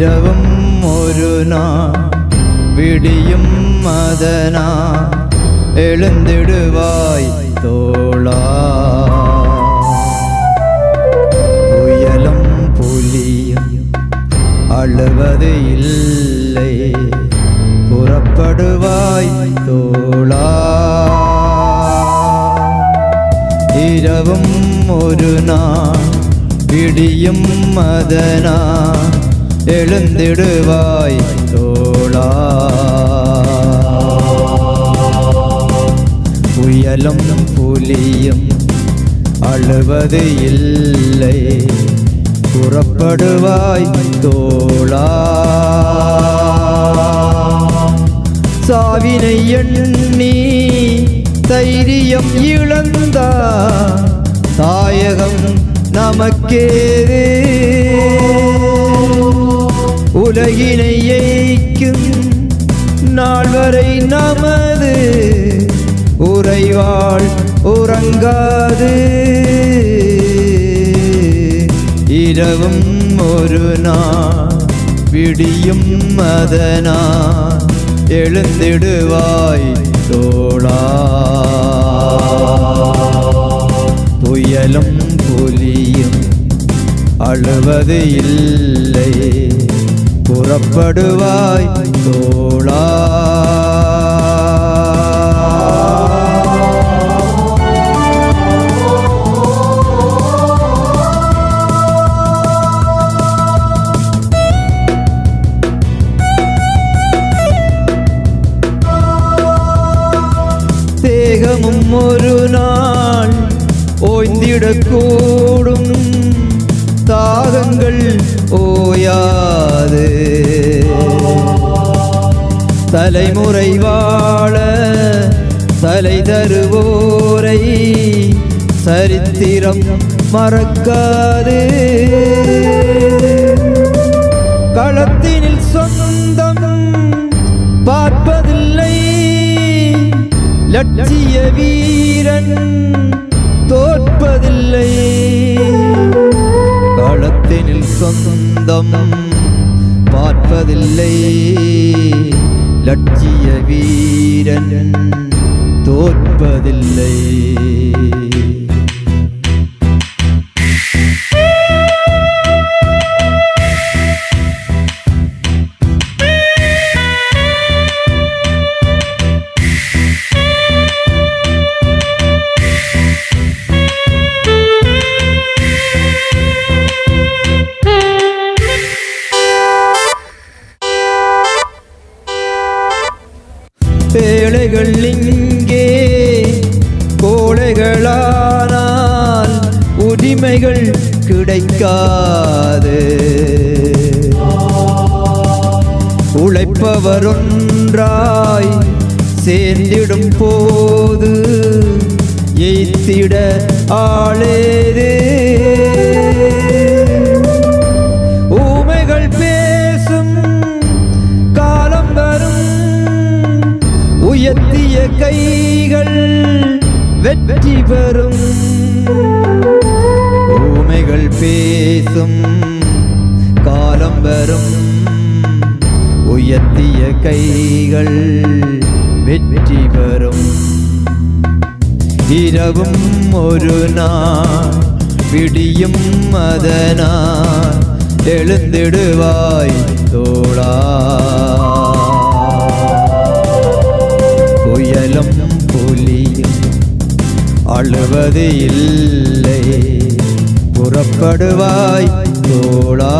இரவும் ஒரு நாள் விடியும் மதனா எழுந்திடுவாய் தோளா. புயலும் புலியும் அழுவது இல்லை புறப்படுவாய் தோளா. இரவும் ஒரு நாள் விடியும் மதனா எழுந்திடுவாய் தோழா. புயலும் புலியும் அழுவது இல்லை. புறப்படுவாய் தோழா. சாவினை எண்ணி தைரியம் இழந்தா தாயகம் நமக்கேது உலகினை ஏய்க்கும் நாள் வரை நமது உறைவாள் உறங்காது. இரவும் ஒரு நாள் விடியும் மதனா எழுந்திடுவாய் தோழா. புயலும் புலியும் அழுவது இல்லை. புறப்படுவாய் தோழா. தேகமும் ஒரு நாள் ஓய்ந்திடக்கூடும். தாகங்கள் ஓயா தலைமுறை வாழ தலை தருவோரை சரித்திரம் மறக்காது. களத்தினில் சொந்தம் பார்ப்பதில்லை. லட்சிய வீரன் தோற்பதில்லை. களத்தினில் சொந்தம் பார்ப்பதில்லை. லட்சிய வீரன் தோற்பதில்லை. ஏழைகள் இங்கே கோழைகளானால் உரிமைகள் கிடைக்காது. உழைப்பவர் ஒன்றாய் சேர்ந்திடும் போது எய்த்திட ஆளே வெற்றி பெறும் ஊமைகள் பேசும் காலம் வரும் உயர்த்திய கைகள் வெற்றி பெறும் இரவும் ஒரு நாள் விடியும் மதனா எழுந்திடுவாய் தோளா அழுவது இல்லை. புறப்படுவாய் தோளா